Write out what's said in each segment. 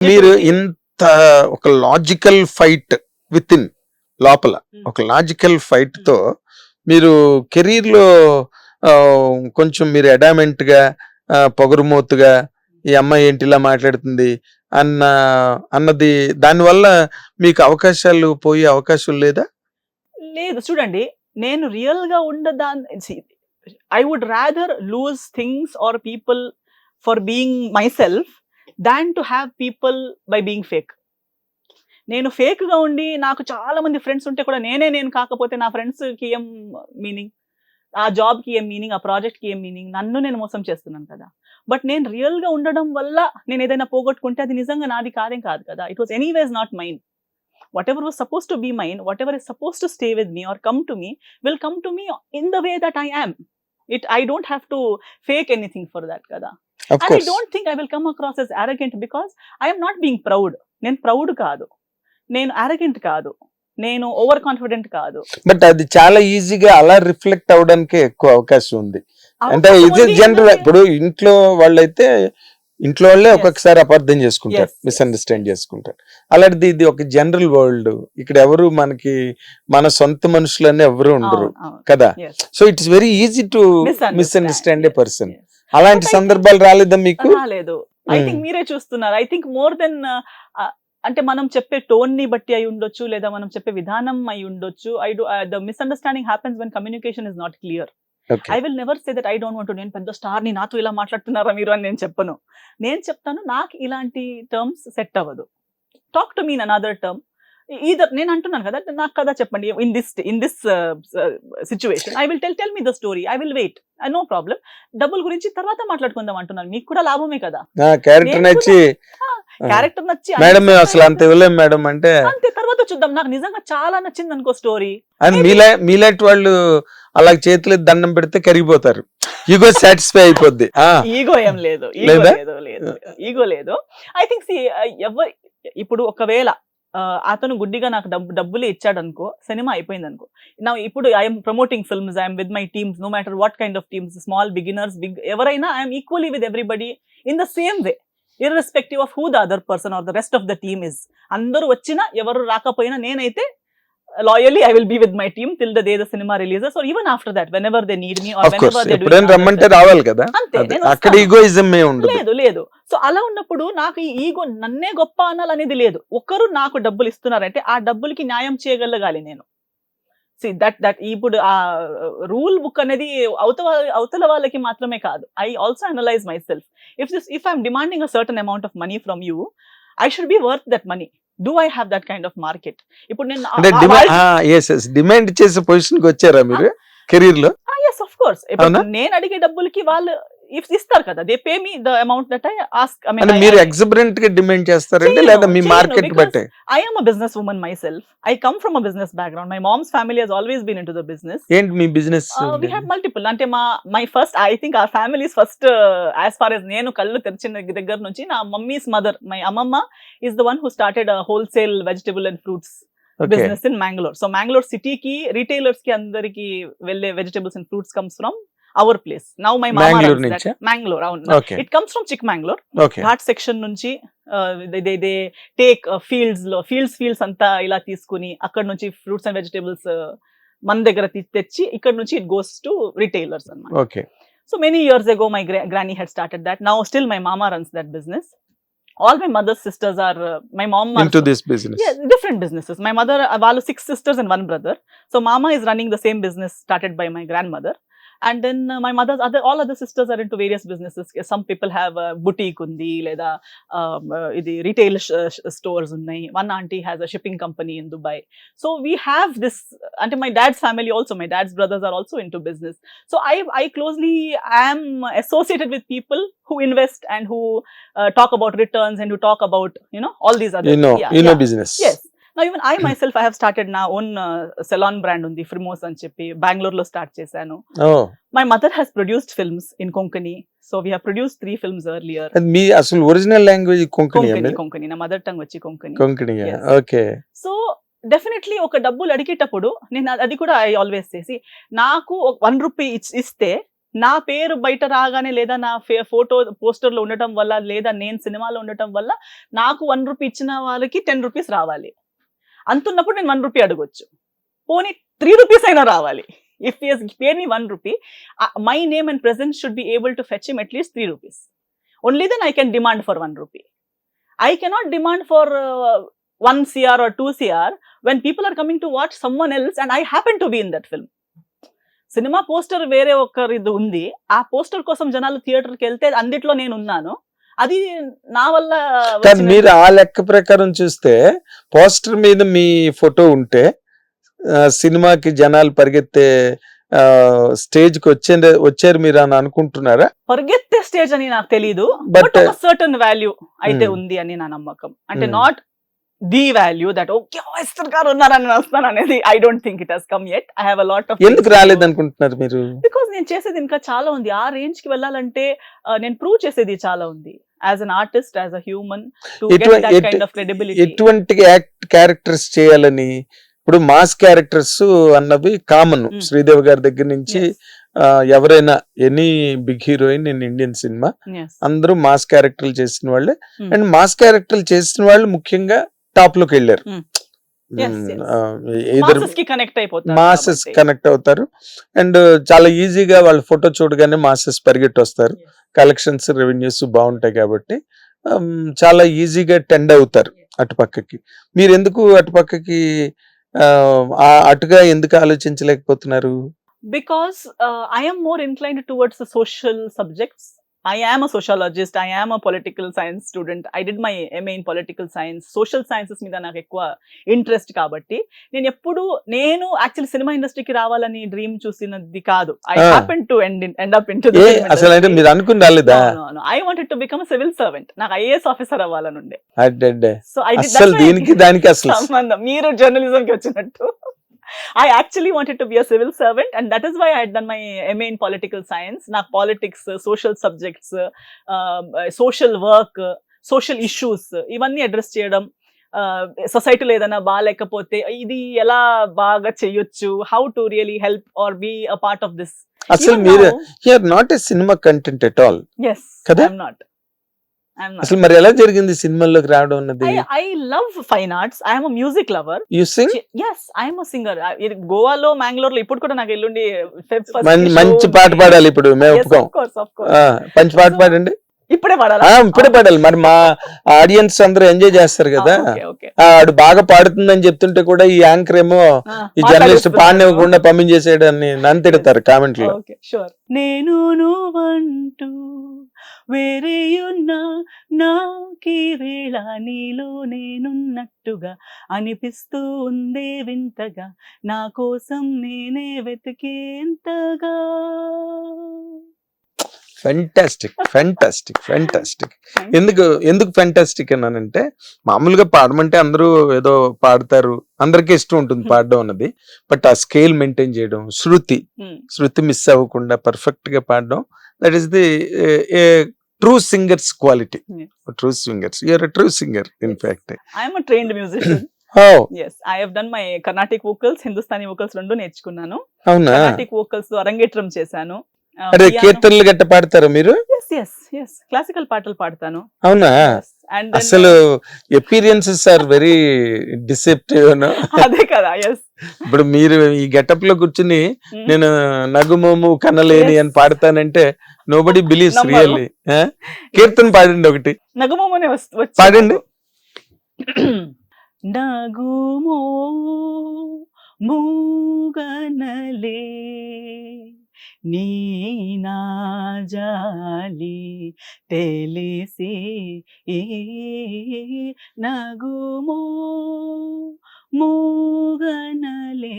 మీరు ఇంత ఒక లాజికల్ ఫైట్ విత్ ఇన్ లోపల ఒక లాజికల్ ఫైట్తో మీరు కెరీర్లో కొంచెం మీరు అడామెంట్గా పొగరుమోతుగా ఈ అమ్మాయి ఏంటి ఇలా మాట్లాడుతుంది అన్న అన్నది దానివల్ల మీకు అవకాశాలు పోయే అవకాశం లేదా? లేదు చూడండి నేను రియల్గా ఉండదాన్ని I would rather lose things or people for being myself than to have people by being fake నేను ఫేక్గా ఉండి నాకు చాలా మంది ఫ్రెండ్స్ ఉంటే కూడా నేనే నేను కాకపోతే నా ఫ్రెండ్స్కి ఏం మీనింగ్ ఆ జాబ్కి ఏం మీనింగ్ ఆ ప్రాజెక్ట్కి ఏం మీనింగ్ నన్ను నేను మోసం చేస్తున్నాను కదా. బట్ నేను రియల్గా ఉండడం వల్ల నేను ఏదైనా పోగొట్టుకుంటే అది నిజంగా నాది కాదేం కాదు కదా. It was anyways not mind whatever was suppose to be mine whatever is suppose to stay with me or come to me will come to me in the way that I am it I don't have to fake anything for that కదా. And I don't think I will come across as arrogant because I'm not being proud నేను proud కాదు నేను arrogant కాదు నేను over confident కాదు but అది చాలా ఈజీగా అలా రిఫ్లెక్ట్ అవడానికి ఎక్కువ అవకాశం ఉంది అంటే ఇది జనరల్ ఇప్పుడు ఇంట్లో వాళ్ళైతే ఇంట్లో వాళ్ళే. ఒక్కొక్కసారి అపార్థం చేసుకుంటారు. మిస్అండర్స్టాండ్ చేసుకుంటారు అలాంటిది ఇది ఒక జనరల్ వరల్డ్ ఇక్కడ ఎవరు మనకి మన సొంత మనుషులని ఎవరు ఉండరు. కదా. So it's very easy to. Misunderstand a person. అలాంటి సందర్భాలు రాలేదా మీకు? రాలేదు. I think Hmm. మీరే చూస్తున్నారు. ఐ థింక్ మోర్ దెన్ అంటే మనం చెప్పే టోన్ని బట్టి అయి ఉండొచ్చు లేదా మనం చెప్పే విధానం అయి ఉండొచ్చు. I do the misunderstanding happens when communication is not clear I will never say that I don't want నేను పెద్ద స్టార్ని నాతో ఇలా మాట్లాడుతున్నారా మీరు అని నేను చెప్పను. నేను చెప్తాను నాకు ఇలాంటి టర్మ్స్ సెట్ అవ్వదు. Talk to mean another term either నేను అంటున్నాను కదా నాకు కదా చెప్పండి in this in this situation I will tell tell me the story I will wait no problem డబ్బుల గురించి తర్వాత మాట్లాడుకుందాం అంటున్నాను మీకు కూడా లాభమే కదా. క్యారెక్టర్ నచ్చి. క్యారెక్టర్ నచ్చి మేడం అసలు అంత ఇవ్వలేం మేడం అంటే అంతే తర్వాత చూద్దాం నాకు నిజంగా చాలా నచ్చింది అనుకో స్టోరీ మీలాంటి వాళ్ళు అలా చేతులు దండం పెడితే కరిగిపోతారు. ఈగో సాటిస్ఫై అయిపోద్ది ఈగో ఏం లేదు ఈగో లేదా? ఈగో లేదు ఐ థింక్ సి ఎవరు ఇప్పుడు ఒకవేళ అతను గుడ్డిగా నాకు డబ్బు డబ్బులు ఇచ్చాడు అనుకో సినిమా అయిపోయింది అనుకో నా ఇప్పుడు I'm promoting films I'm with my teams no matter what kind of teams small beginners big ఎవరైనా I'm equally with everybody in the same way irrespective of who the other person or the rest of the team is అందరూ వచ్చినా ఎవరు రాకపోయినా నేనైతే loyally I will be with my team till the day the cinema releases or even after that whenever they need me of course ఎప్పుడైనా రమ్మంటే రావాలి కదా? అంతే అక్కడ. ఈగోయిజం ఏ ఉండదు. లేదు లేదు. సో అలా ఉన్నప్పుడు నాకు ఈ ఈగో నన్నే గొప్ప అనాలనేది లేదు. ఒకరు నాకు డబ్బులు ఇస్తున్నారంటే ఆ డబ్బులకి న్యాయం చేయగలగాలి నేను. సి దట్ దట్ ఇప్పుడు ఆ రూల్ బుక్ అనేది అవతల అవతల వాళ్ళకి మాత్రమే కాదు. I also analyse myself if this if I'm demanding a certain amount of money from you I should be worth that money do I have that kind of market ఇప్పుడు నేను demand చేసే position వచ్చారా మీరు? కెరీర్లో? Yes of course? నేను అడిగే డబ్బులకి వాళ్ళు ఇస్తారు కదా they pay me the amount that I ask I అంటే మీరు ఎగ్జిబరెంట్గా డిమాండ్ చేస్తారండి లేదా మీ మార్కెట్ బట్టే I am a businesswoman myself. I come from a business background. My mom's family has always been into the business. ఏంటి మీ business we have multiple. అంటే మా my first I think our families first as far as నేను కళ్ళు తెరిచిన దగ్గర నుంచి నా మమ్మీస్ మదర్ మై అమ్మమ్మ is the one who started wholesale vegetable and fruits business in Mangalore so Mangalore సిటీకి రీటైలర్స్కి అందరికి వెళ్ళే vegetables and fruits comes from our place now my Mangalore నుంచా? మ్యాంగ్లోర్ అవును. Okay it comes from Chikmagalur okay ghat section నుంచి they take ఫీల్డ్స్లో fields fields అంతా ఇలా తీసుకుని అక్కడ నుంచి ఫ్రూట్స్ అండ్ వెజిటేబుల్స్ మన దగ్గర తీ- తెచ్చి ఇక్కడ నుంచి ఇట్ గోస్ టు రిటైలర్స్ అన్నమాట. Okay so many years ago my granny head started that now still my mama runs that business all my mother's sisters are my mom into this business different businesses my mother వాళ్ళు six sisters and one brother so mama is running the same business started by my grandmother. And then uh, my mother's other, all other sisters are into various businesses. Some people have boutique undi, the, um, uh, retail sh- uh, sh- stores. One auntie has a shipping company in Dubai. So we have this, until my dad's family also, my dad's brothers are also into business. So I, I closely am associated with people who invest and who uh, talk about returns and who talk about, you know, all these other You know, you know business. Yes. Now even I myself I have started నా own salon brand ఉంది ఫ్రిమోస్ అని చెప్పి బెంగళూరు లో start చేశాను. My mother has produced films in Konkani so we have produce three films earlier మీ అసలు original language Konkani Konkani నా mother tongue వచ్చి Konkani Konkani. Okay so definitely ఒక డబ్బులు అడిగేటప్పుడు నేను అది- అది కూడా ఐ ఆల్వేస్ చేసి నాకు వన్ రూపీ ఇస్తే నా పేరు బయట రాగానే లేదా నా ఫోటో పోస్టర్లో ఉండటం వల్ల లేదా నేను సినిమాలో ఉండటం వల్ల నాకు వన్ రూపీ ఇచ్చిన వాళ్ళకి టెన్ రూపీస్ రావాలి. అంతున్నప్పుడు నేను వన్ రూపీ అడగొచ్చు. పోనీ త్రీ రూపీస్ అయినా రావాలి. If us pay me one rupee my name and present should be able to fetch him at least three rupees only then I can demand for one rupee I cannot demand for one C R or two C R when people are coming to watch someone else and I happen to be in that film cinema poster వేరే ఒకరిది ఉంది. ఆ poster కోసం జనాలు థియేటర్కి వెళ్తే అందిట్లో నేను ఉన్నాను. అది నా వల్ల కానీ మీరు ఆ లెక్క ప్రకారం చూస్తే పోస్టర్ మీద మీ ఫోటో ఉంటే సినిమాకి జనాలు పరిగెత్తే స్టేజ్కి వచ్చే వచ్చారు మీరు అని అనుకుంటున్నారా? పరిగెత్తే స్టేజ్ అని నాకు తెలియదు బట్ సర్టన్ వాల్యూ అయితే. ఉంది అని నా నమ్మకం. అంటే. Not the value that okay Esther గారు ఉన్నారని వస్తాను అనేది I don't think it has come yet I have a lot of ఎందుకు రాలేదు అనుకుంటున్నారు మీరు? బికాస్ నేను చేసేది ఇంకా చాలా ఉంది. ఆ రేంజ్కి వెళ్ళాలంటే నేను ప్రూవ్ చేసేది చాలా ఉంది. As an artist as a human ఎటువంటి క్యారెక్టర్స్ చేయాలని ఇప్పుడు మాస్ క్యారెక్టర్స్ అన్నవి కామన్ Mm. శ్రీదేవి గారి దగ్గర నుంచి ఎవరైనా any big heroine in Indian cinema అందరూ మాస్ క్యారెక్టర్లు చేసిన వాళ్ళే. అండ్ మాస్ క్యారెక్టర్లు చేసిన వాళ్ళు ముఖ్యంగా టాప్లోకి వెళ్ళారు. కనెక్ట్ అయిపోతారు మాసెస్. కనెక్ట్ అవుతారు. అండ్ చాలా ఈజీగా వాళ్ళ ఫోటో చూడగానే మాసెస్ పరిగెట్టి వస్తారు. కలెక్షన్స్ రెవెన్యూస్ బాగుంటాయి కాబట్టి um, చాలా ఈజీగా టెండ్ అవుతారు అటుపక్కకి మీరు ఎందుకు అటుపక్కకి అటుగా ఎందుకు ఆలోచించలేకపోతున్నారు? Uh, am more inclined towards the social subjects. I am a sociologist. I am a political science student. I did my MA in political science. Social sciences మీద నాకు ఎక్కువ ఇంట్రెస్ట్ కాబట్టి నేను ఎప్పుడు నేను యాక్చువల్లీ సినిమా ఇండస్ట్రీకి రావాలని డ్రీమ్ చూసినది కాదు I. Happen to end end up in to అసలు అంటే మీరు అనుకుని రాలేదా I wanted to become civil servant నాకు ఐఏఎస్ ఆఫీసర్ అవ్వాలని ఉండే. సో ఐ దీనికి దానికి అసలు సంబంధం మీరు జర్నలిజం కి వచ్చినట్టు I actually wanted to be a civil servant and that is why I done my MA in political science నాకు politics social subjects social work social issues ఇవన్నీ అడ్రస్ చేయడం సొసైటీలో ఏదైనా బాగాలేకపోతే ఇది ఎలా బాగా చేయొచ్చు? How to really help or be a part of this అసలు మీరు here not a cinema content at all yes కదా? ఐఎమ్ నాట్ ఐఎమ్ నాట్ అసలు మరి ఎలా జరిగింది సినిమాల్లోకి రావడం అన్నది? I love fine arts I'm music lover you sing yes I'm singer గోవాలో మ్యాంగ్లూర్లో ఇప్పుడు కూడా నాకు ఎల్లుండి మంచి. పాట పాడాలి ఇప్పుడు మేము Yes, ఒప్పుకోం. of course, of course. ఆ, మంచి పాట పాడండి. ఇప్పుడే పాడాలా? ఇప్పుడే పాడాలి. మరి మా ఆడియన్స్ అందరూ ఎంజాయ్ చేస్తారు కదా? Ah, ఆడు బాగా పాడుతుందని చెప్తుంటే కూడా ఈ యాంకర్ ఏమో Ah, ఈ జర్నలిస్ట్. పాడినివ్వకుండా పంపించేసేయడాన్ని నన్ను తిడతారు కామెంట్లో. నేను వేరేయున్నా నాకీ వేళ నీలో నేనున్నట్టుగా అనిపిస్తూ ఉందే వింతగా. నా కోసం నేనే వెతికేంతగా? ఫెంటాస్టిక్ ఫెంటాస్టిక్ ఫెంటాస్టిక్ ఎందుకు ఎందుకు ఫెంటాస్టిక్ అన్నానంటే మామూలుగా పాడమంటే అందరూ ఏదో పాడతారు. అందరికీ ఇష్టం ఉంటుంది Hmm. పాడడం అన్నది. బట్ ఆ స్కేల్ మెయింటైన్ చేయడం శృతి Hmm. శృతి మిస్ అవ్వకుండా పర్ఫెక్ట్గా పాడడం that is the true singers quality. True singers you're true singer in. Fact I'm trained musician I have done my Carnatic vocals Hindustani vocals రెండు నేర్చుకున్నాను. అవునా? కర్ణాటిక్ వోకల్స్ అరంగేట్రం చేశాను. అరే కీర్తనలు గట్ట పాడతారా మీరు? క్లాసికల్ పాటలు పాడతాను. అవునా? అసలు ఎపీరియన్సెస్ ఆర్ వెరీ డిసెప్టివ్ అదే కదా ఇప్పుడు మీరు ఈ గెటప్లో కూర్చుని నేను నగుమోము కనలేని అని Yes. పాడతానంటే నోబడి బిలీవ్స్. రియల్లీ కీర్తన పాడండి ఒకటి నగుమోమనే పాడండి. నగుమో మూగనలే నీ నాజాలి తెలిసి నగుమో మూగనలే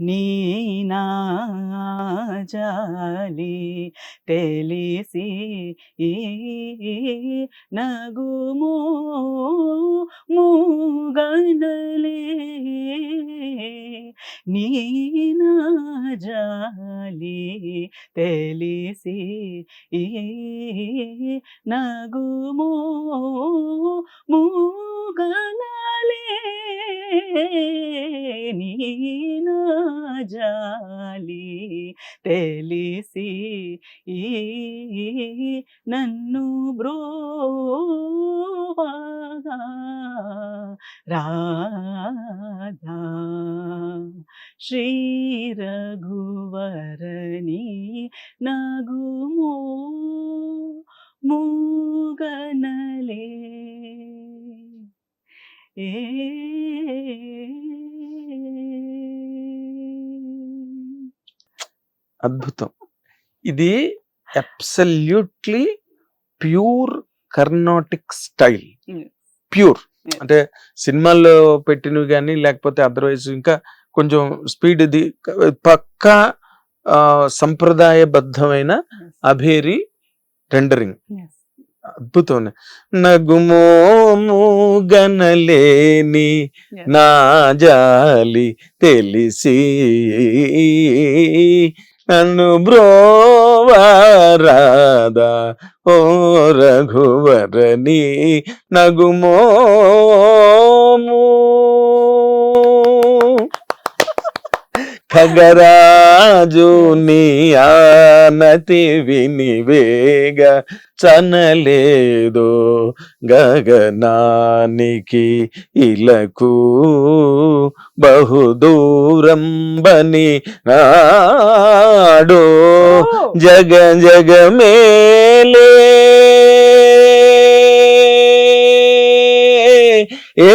నీ నాజాలి తెలిసి నగుము మూగనలే. నీ నాజాలి తెలిసి నగుము మూగనలే. నీ జాలి తెలిసి ఈ అద్భుతం ఇది absolutely pure Carnatic style. Pure. అంటే సినిమాల్లో పెట్టినవి కానీ లేకపోతే అదర్వైజ్ ఇంకా కొంచెం స్పీడ్ ఇది పక్కా సంప్రదాయబద్ధమైన అభేరి రెండరింగ్. అద్భుతం నగుమోము గనలేని Yes. నా జాలి తెలిసి నన్ను బ్రోవారాదా? ఓ రఘువరణి నగుమోము. ఖగరాజు నీ ఆనతి వినివేగ చనలేదో గగనానికి ఇలకు బహుదూరం బని నాడో. జగ జగ మేలే ఏ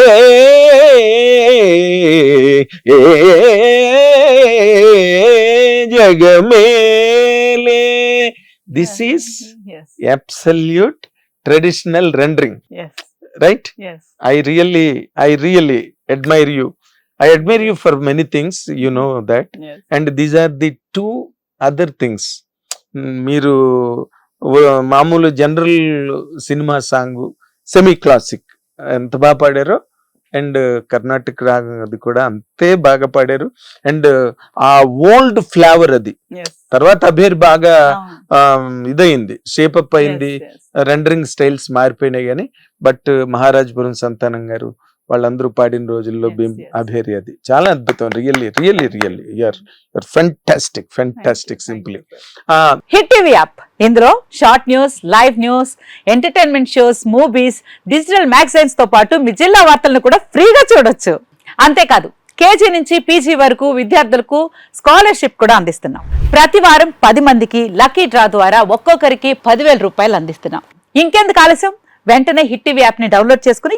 ఏ జగ మేలే this is absolute traditional rendering yes right yes I really, I really admire you. I admire you for many things, you know that. yes And these are the two other things. మ్, మీరు మామూలు general cinema song semi classic ఎంత బాగా పాడారో and Karnataka రాగం అది కూడా అంతే బాగా పాడారు. అండ్ ఆ ఓల్డ్ ఫ్లేవర్ అది. తర్వాత అభేర్ బాగా ఇదయింది. షేప్ అప్ అయింది. రెండరింగ్ స్టైల్స్ మారిపోయినాయి కానీ బట్ మహారాజ్పురం సంతానం గారు వాళ్ళందరూ పాడిన రోజుల్లో భీమ్. అభేరి అది. చాలా అద్భుతం. Really really really you're you're fantastic fantastic thank simply you, sir. Hit TV app ఇందులో short news live news entertainment shows movies digital మ్యాగజైన్స్తో పాటు మీ జిల్లా వార్తలను కూడా ఫ్రీగా చూడొచ్చు. అంతేకాదు కేజీ నుంచి పీజీ వరకు విద్యార్థులకు స్కాలర్షిప్ కూడా అందిస్తున్నాం. ప్రతి వారం పది మందికి లక్కీ డ్రా ద్వారా ఒక్కొక్కరికి పదివేల రూపాయలు అందిస్తున్నాం. ఇంకెందుకు ఆలస్యం? వెంటనే హిట్ టీవీ యాప్ని డౌన్లోడ్ చేసుకుని